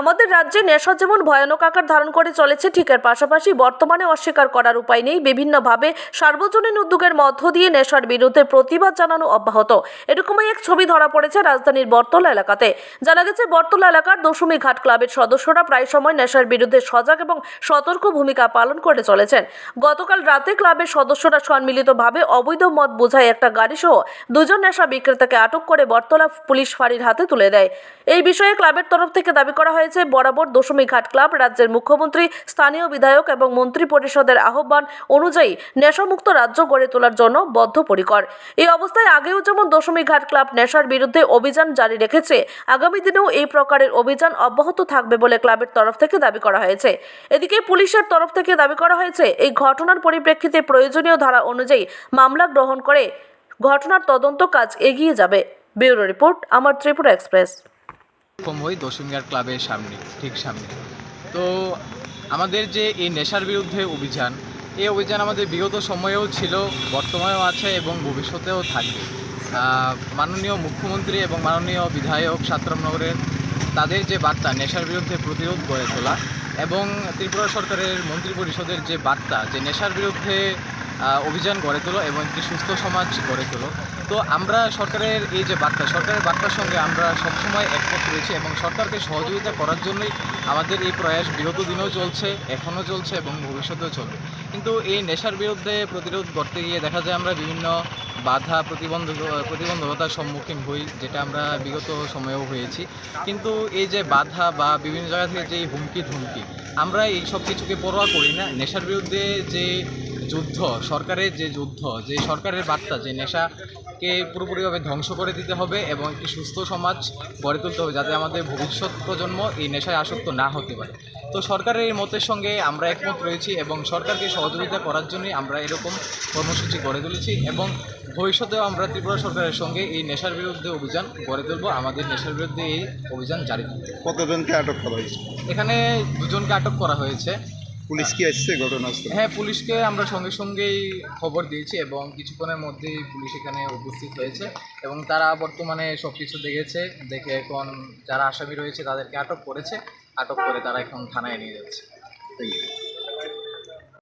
আমাদের রাজ্যে নেশা যেমন ভয়ানক আকার ধারণ করে চলেছে, ঠিক এর পাশাপাশি বর্তমানে অস্বীকার করার উপায় নেই। বিভিন্নভাবে সার্বজনীন উদ্যোগের মধ্য দিয়ে নেশার বিরুদ্ধে প্রতিবাদ জানানো অব্যাহত। এরকমই এক ছবি ধরা পড়েছে রাজধানীর বর্তলা এলাকাতে। জানা গেছে বর্তলা এলাকার দশমী ঘাট ক্লাবের সদস্যরা প্রায় সময় নেশার বিরুদ্ধে সজাগ এবং সতর্ক ভূমিকা পালন করে চলেছেন। গতকাল রাতে ক্লাবের সদস্যরা সম্মিলিতভাবে অবৈধ মদ বোঝায় একটা গাড়ি সহ দুজন নেশা বিক্রেতাকে আটক করে বর্তলা পুলিশ ফাঁড়ির হাতে তুলে দেয়। এই বিষয়ে ক্লাবের তরফ থেকে দাবি করা হয়েছে, বরাবর দশমী ঘাট ক্লাব রাজ্যের মুখ্যমন্ত্রী, স্থানীয় বিধায়ক এবং মন্ত্রী পরিষদের আহ্বান অনুযায়ী নেশামুক্ত রাজ্য গড়ে তোলার জন্য বদ্ধপরিকর। এই অবস্থায় আগেও যেমন দশমী ঘাট ক্লাব নেশার বিরুদ্ধে অভিযান জারি রেখেছে। আগামী দিনেও এই প্রকারের অভিযান অব্যাহত থাকবে বলে ক্লাবের তরফ থেকে দাবি করা হয়েছে। এদিকে পুলিশের তরফ থেকে দাবি করা হয়েছে, এই ঘটনার পরিপ্রেক্ষিতে প্রয়োজনীয় ধারা অনুযায়ী মামলা গ্রহণ করে ঘটনার তদন্ত কাজ এগিয়ে যাবে। ব্যুরো রিপোর্ট, আমার ত্রিপুরা এক্সপ্রেস। দশমিয়ার ক্লাবের সামনে, ঠিক সামনে। তো আমাদের যে এই নেশার বিরুদ্ধে অভিযান, এই অভিযান আমাদের বিগত সময়েও ছিল, বর্তমানেও আছে এবং ভবিষ্যতেও থাকবে। মাননীয় মুখ্যমন্ত্রী এবং মাননীয় বিধায়ক সাতরামনগরের তাদের যে বার্তা, নেশার বিরুদ্ধে প্রতিরোধ গড়ে তোলা এবং ত্রিপুরা সরকারের মন্ত্রী পরিষদের যে বার্তা যে নেশার বিরুদ্ধে অভিযান গড়ে তোলো এবং একটি সুস্থ সমাজ গড়ে তোলো। তো আমরা সরকারের এই যে বার্তা, সরকারের বার্তার সঙ্গে আমরা সবসময় একমত রয়েছি এবং সরকারকে সহযোগিতা করার জন্যই আমাদের এই প্রয়াস বিগত দিনেও চলছে, এখনও চলছে এবং ভবিষ্যতেও চলবে। কিন্তু এই নেশার বিরুদ্ধে প্রতিরোধ করতে গিয়ে দেখা যায় আমরা বিভিন্ন বাধা প্রতিবন্ধক, প্রতিবন্ধকতার সম্মুখীন হই, যেটা আমরা বিগত সময়েও হয়েছি। কিন্তু এই যে বাধা বা বিভিন্ন জায়গা থেকে যে হুমকি, ধুমকি, আমরা এই সব কিছুকে পরোয়া করি না। নেশার বিরুদ্ধে যে যুদ্ধ, সরকারের যে যুদ্ধ, যে সরকারের বার্তা, যে নেশাকে পুরোপুরিভাবে ধ্বংস করে দিতে হবে এবং একটি সুস্থ সমাজ গড়ে তুলতে হবে যাতে আমাদের ভবিষ্যৎ প্রজন্ম এই নেশায় আসক্ত না হতে পারে। তো সরকারের এই মতের সঙ্গে আমরা একমত রয়েছি এবং সরকারকে সহযোগিতা করার জন্যই আমরা এরকম কর্মসূচি গড়ে তুলেছি এবং ভবিষ্যতেও আমরা ত্রিপুরা সরকারের সঙ্গে এই নেশার বিরুদ্ধে অভিযান গড়ে তুলব। আমাদের নেশার বিরুদ্ধে এই অভিযান জারি থাকবে। কতজনকে আটক করা হয়েছে? এখানে দুজনকে আটক করা হয়েছে। পুলিশ কি এসছে ঘটনাস্থলে হ্যাঁ পুলিশকে আমরা সঙ্গে সঙ্গেই খবর দিয়েছি এবং কিছুক্ষণের মধ্যেই পুলিশ এখানে উপস্থিত হয়েছে এবং তারা বর্তমানে সব কিছু দেখেছে দেখে এখন যারা আসামি রয়েছে তাদেরকে আটক করেছে আটক করে তারা এখন থানায় নিয়ে যাচ্ছে.